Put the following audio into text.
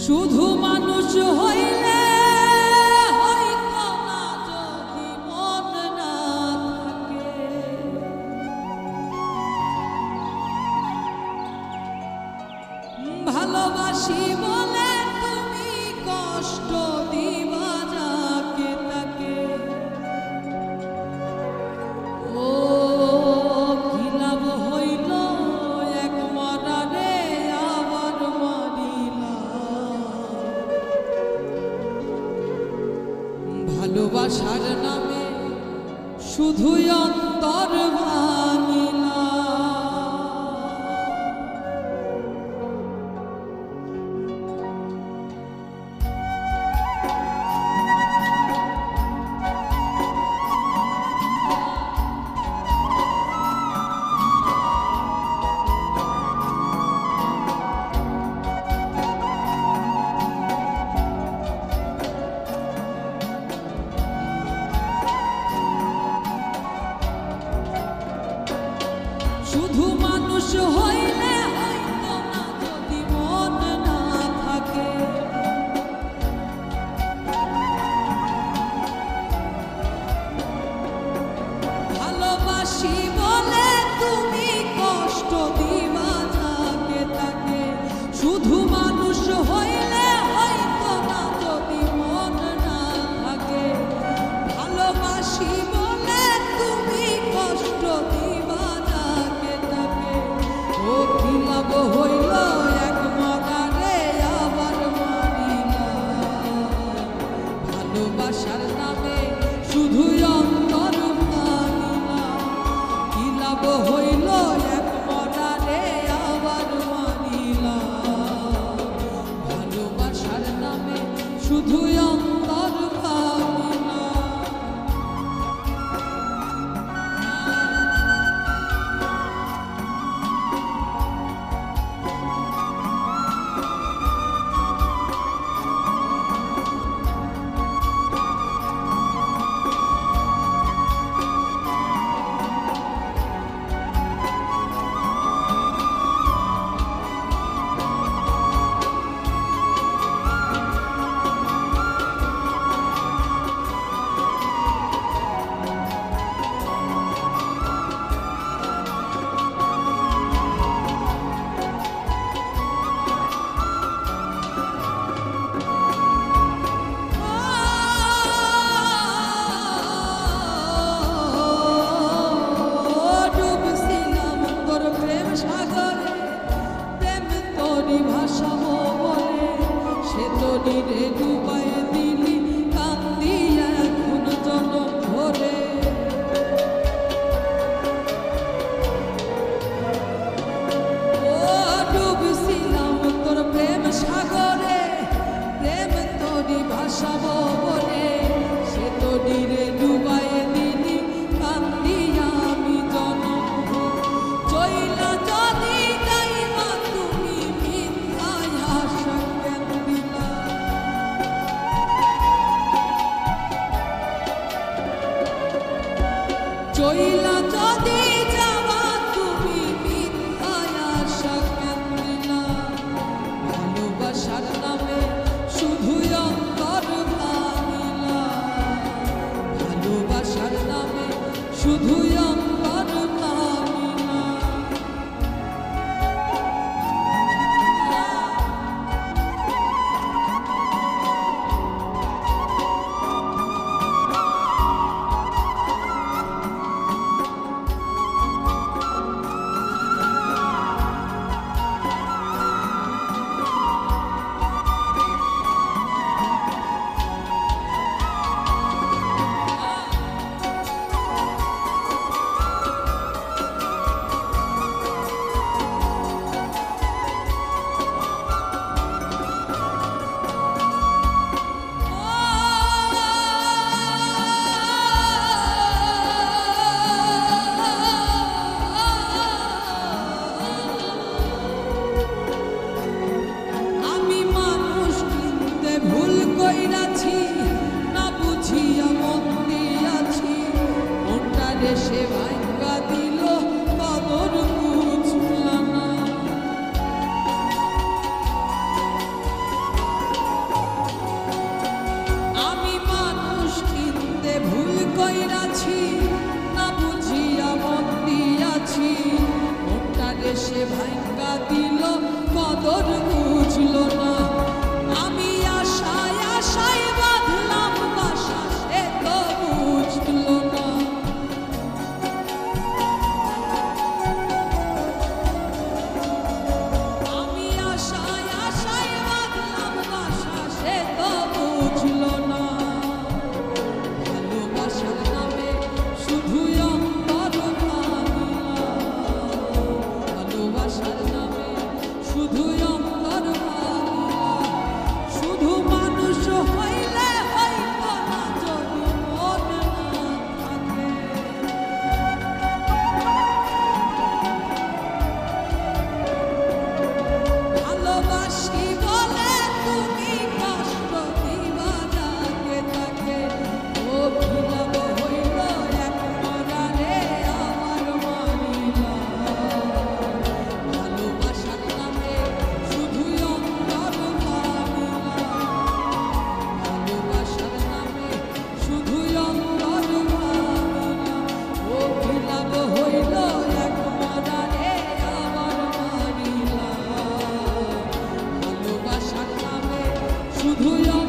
শুধু মানুষ হইলে ভালোবাসি বলে তুমি কষ্ট আশার নামে শুধুই অন্তর ভা ajudou. ভালোবাসার নামে শুধু অন্তর কি লাভ হইল এক মনারে আবার মানিলা ভালোবাসার নামে শুধু চইলা ভাঙ্গা দিল কদর বুঝলো শুধু